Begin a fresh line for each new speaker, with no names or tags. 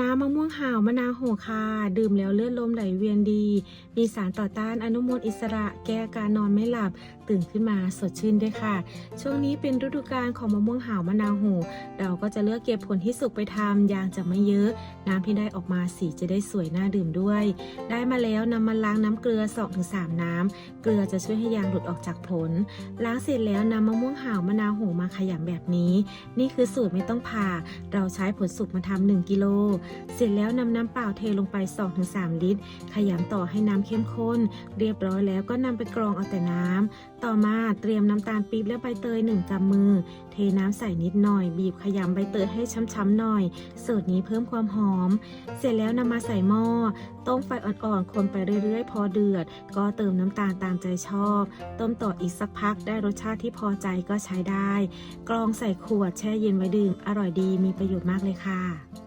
น้ำมะม่วงห่าวมะนาวโหค่ะดื่มแล้วเลือดลมไหลเวียนดี มีสารต่อต้านอนุมูลอิสระ แก้อาการนอนไม่หลับ ตื่นขึ้นมาสดชื่นด้วยค่ะ ช่วงนี้เป็นฤดูกาลของมะม่วงห่าวมะนาวโหเราก็จะเลือกเก็บผลที่สุกไปทำยางจะไม่เยอะ น้ำที่ได้ออกมาสีจะได้สวยน่าดื่มด้วย ได้มาแล้วนำมาล้างน้ำเกลือ 2-3 น้ำเกลือจะช่วยให้ยางหลุดออกจากผล ล้างเสร็จแล้วนำมะม่วงห่าวมะนาวโหมาขยำแบบนี้ นี่คือสูตรไม่ต้องผ่าเราใช้ผลสุกมาทำ1กิโลเสร็จแล้วนำน้ำเปล่าเทลงไป 2-3 ลิตร ขยำต่อให้น้ำเข้มข้น เรียบร้อยแล้วก็นำไปกรองเอาแต่น้ำ ต่อมาเตรียมน้ำตาลปี๊บและใบเตย1กำมือ เทน้ำใส่นิดหน่อย บีบขยำใบเตยให้ช้ำๆหน่อย สูตรนี้เพิ่มความหอม เสร็จแล้วนำมาใส่หม้อ ต้มไฟอ่อนๆ คนไปเรื่อยๆ พอเดือด ก็เติมน้ำตาลตามใจชอบ ต้มต่ออีกสักพักได้รสชาติที่พอใจก็ใช้ได้ กรองใส่ขวดแช่เย็นไว้ดื่ม อร่อยดีมีประโยชน์มากเลยค่ะ